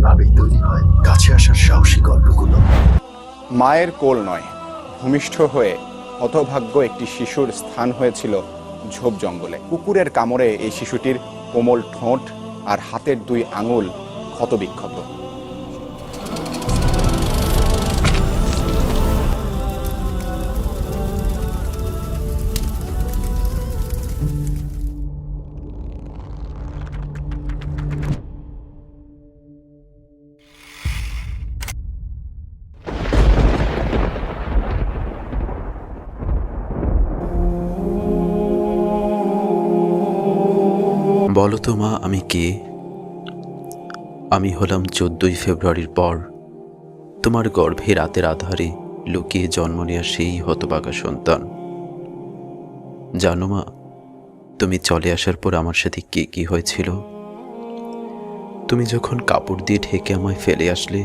এভাবেই তৈরি হয়। কাছে আসার সাহসী গল্পগুলো। মায়ের কোল নয়, ভূমিষ্ঠ হয়ে হতভাগ্য একটি শিশুর স্থান হয়েছিল ঝোপ জঙ্গলে। কুকুরের কামড়ে এই শিশুটির কোমল ঠোঁট আর হাতের দুই আঙুল ক্ষতবিক্ষত। বলো তো মা, আমি কে? আমি হলাম চোদ্দই ফেব্রুয়ারির পর। তোমার গর্ভে রাতের আধারে লুকিয়ে জন্ম নেওয়া সেই হতবাগা সন্তান। জানো মা, তুমি চলে আসার পর আমার সাথে কে কি হয়েছিল? তুমি যখন কাপড় দিয়ে ঢেকে আমায় ফেলে আসলে,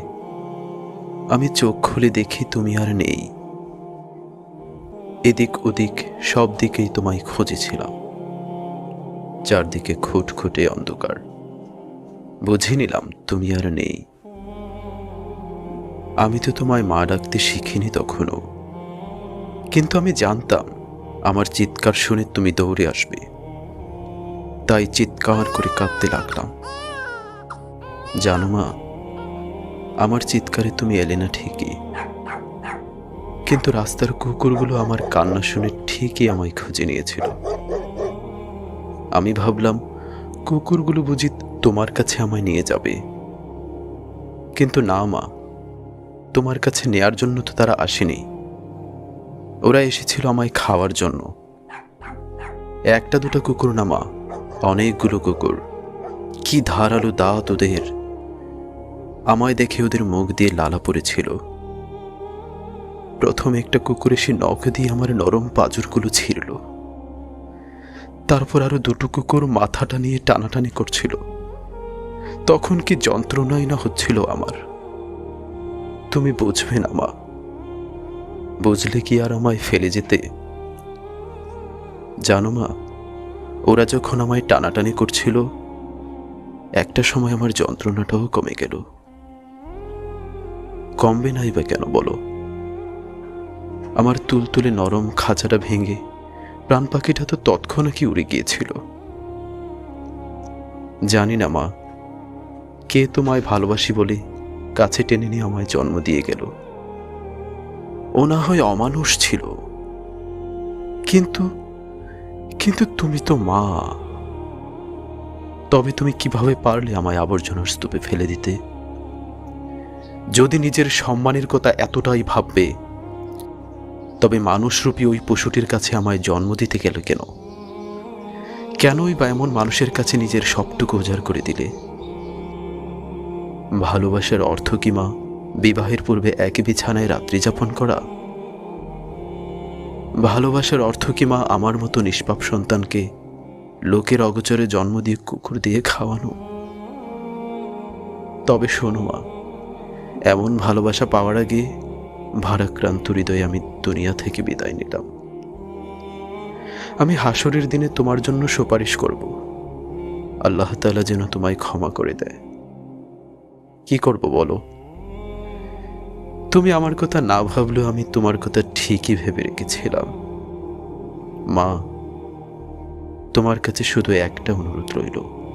আমি চোখ খুলে দেখি তুমি আর নেই। এদিক ওদিক সব দিকেই তোমায় খুঁজেছিলাম। চারদিকে খুটখুটে অন্ধকার। বুঝে নিলাম তুমি আর নেই। আমি তো তোমায় মা ডাকতে শিখিনি তখনও। কিন্তু আমি জানতাম, আমার চিৎকার শুনে তুমি দৌড়ে আসবে। তাই চিৎকার করে কাঁদতে লাগলাম। জানো মা, আমার চিৎকারে তুমি এলে না ঠিকই। কিন্তু রাস্তার কুকুরগুলো আমার কান্না শুনে ঠিকই আমায় খুঁজে নিয়েছিল। আমি ভাবলাম, কুকুরগুলো বুঝি তোমার কাছে আমায় নিয়ে যাবে। কিন্তু না মা, তোমার কাছে নেয়ার জন্য তো তারা আসেনি। ওরা এসেছিল আমায় খাওয়ার জন্য। একটা দুটো কুকুর না মা, অনেকগুলো কুকুর। কি ধারালো দাঁত ওদের। আমায় দেখে ওদের মুখ দিয়ে লালা পড়েছিল। প্রথম একটা কুকুর এসে নখ দিয়ে আমার নরম পাজরগুলো ছিঁড়ল। তারপর আরও দুটো কুকুর মাথাটা নিয়ে টানাটানি করছিল। তখন কি যন্ত্রণাই না হচ্ছিল আমার? তুমি বুঝবে না, মা। বুঝলে কি আর আমায় ফেলে যেতে? জানো, মা, ওরা যখন আমায় টানাটানি করছিল, একটা সময় আমার যন্ত্রণাটাও কমে গেল। কমবে নাই বা কেন বলো? আমার তুলতুলে নরম খাঁচাটা ভেঙে প্রাণ পাখিটা তো তৎক্ষণাৎই উড়ে গিয়েছিল। জানি না মা, কে তোমায় ভালোবাসি বলে কাছে টেনে নিয়ে আমায় জন্ম দিয়ে গেল। ও না হয় অমানুষ ছিল। কিন্তু কিন্তু তুমি তো মা। তবে তুমি কীভাবে পারলে আমায় আবর্জনার স্তূপে ফেলে দিতে? যদি নিজের সম্মানের কথা এতটাই ভাববে তবে মানুষরূপী ওই পশুটির কাছে আমায় জন্ম দিতে গেল কেন? কেনই বা এমন মানুষের কাছে নিজের সবটুকু উজাড় করে দিলে? ভালোবাসার অর্থ কি, মা? বিবাহের পূর্বে একই বিছানায় রাত্রি যাপন করা? ভালোবাসার অর্থ কি, মা, আমার মতো নিষ্পাপ সন্তানকে লোকের অগোচরে জন্ম দিয়ে কুকুর দিয়ে খাওয়ানো? তবে শোনো, মা, এমন ভালোবাসা পাওয়ার আগে ভারাক্রান্ত হৃদয়ে আমি দুনিয়া থেকে বিদায় নিলাম। আমি হাসরের দিনে তোমার জন্য সুপারিশ করব। আল্লাহ তাআলা যেন তোমায় ক্ষমা করে দেয়। কি করব বলো? তুমি আমার কথা না ভাবলেও আমি তোমার কথা ঠিকই ভেবে রেখেছিলাম। মা, তোমার কাছে শুধু একটা অনুরোধ রইল।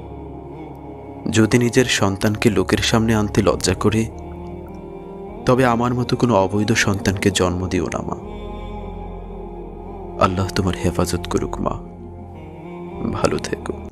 যদি নিজের সন্তানকে লোকের সামনে আনতে লজ্জা করে তবে আমার মতো কোনো অবৈধ সন্তানকে জন্ম দিও না, মা। আল্লাহ তোমার হেফাজত করুক, মা। ভালো থেকো।